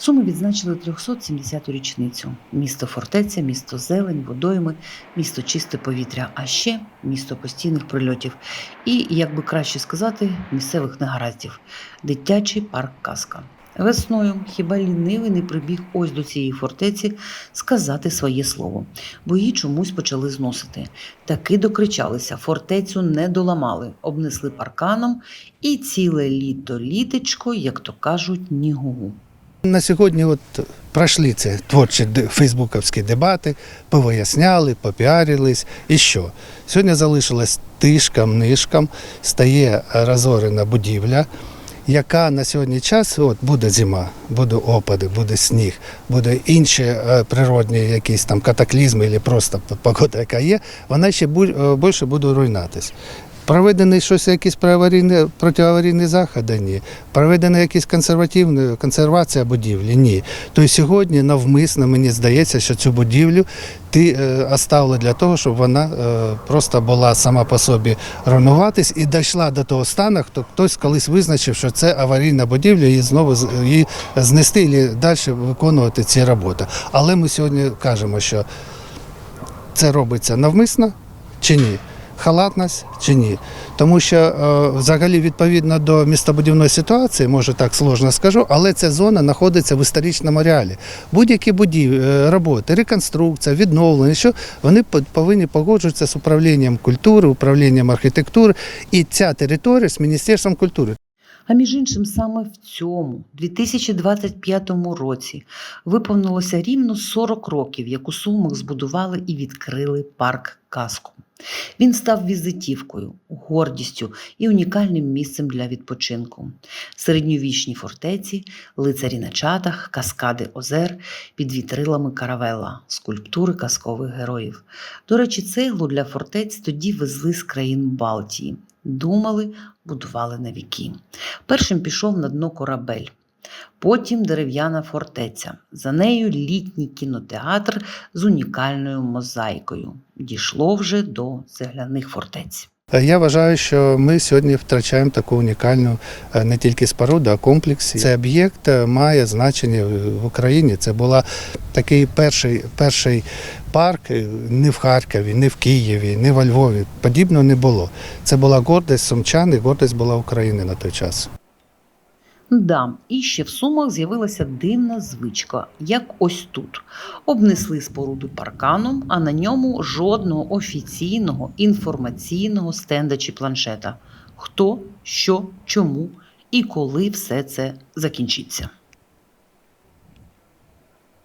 Суми відзначили 370-ту річницю. Місто фортеця, місто зелень, водойми, місто чисте повітря, а ще місто постійних прильотів. І, як би краще сказати, місцевих негараздів дитячий парк казка. Весною хіба лінивий не прибіг ось до цієї фортеці сказати своє слово, бо її чомусь почали зносити. Таки докричалися, фортецю не доламали, обнесли парканом і ціле літо літечко, як то кажуть, ні гугу. На сьогодні от пройшли ці творчі фейсбуковські дебати, повиясняли, попіарились. І що? Сьогодні залишилась тишкам, нишкам, стає розорена будівля, яка на сьогодні час от буде зима, буде опади, буде сніг, буде інші е, природні якісь там катаклізми, або просто погода, яка є, вона ще е, більше буде руйнатись. Проведені щось якісь протиаварійні заходи? Ні. Проведена якісь консервативна консервація будівлі? Ні. Тобто сьогодні навмисно мені здається, що цю будівлю ти е, оставили для того, щоб вона е, просто була сама по собі руйнуватись і дійшла до того стану, хто хтось колись визначив, що це аварійна будівля, і знову її знести і далі виконувати ці роботи. Але ми сьогодні кажемо, що це робиться навмисно чи ні? Халатність чи ні? Тому що е, взагалі відповідно до містобудівної ситуації, може так сложно скажу, але ця зона знаходиться в історичному реалі. Будь-які будів, е, роботи, реконструкція, відновлення, що вони по- повинні погоджуватися з управлінням культури, управлінням архітектури і ця територія з Міністерством культури. А між іншим, саме в цьому 2025 році виповнилося рівно 40 років, як у Сумах збудували і відкрили парк казку. Він став візитівкою, гордістю і унікальним місцем для відпочинку. Середньовічні фортеці, лицарі на чатах, каскади озер під вітрилами каравела, скульптури казкових героїв. До речі, цеглу для фортець тоді везли з країн Балтії. Думали, будували на віки. Першим пішов на дно корабель. Потім дерев'яна фортеця. За нею літній кінотеатр з унікальною мозаїкою. Дійшло вже до цегляних фортець. Е, Я вважаю, що ми сьогодні втрачаємо таку унікальну е, не тільки споруду, а комплекс. Цей об'єкт е, має значення в Україні. Це була такий перший, перший парк не в Харкові, не в Києві, не во Львові. Подібного не було. Це була гордість сумчан і гордість була України на той час. Да, і ще в Сумах з'явилася дивна звичка, як ось тут. Обнесли споруду парканом, а на ньому жодного офіційного інформаційного стенда чи планшета. Хто, що, чому і коли все це закінчиться.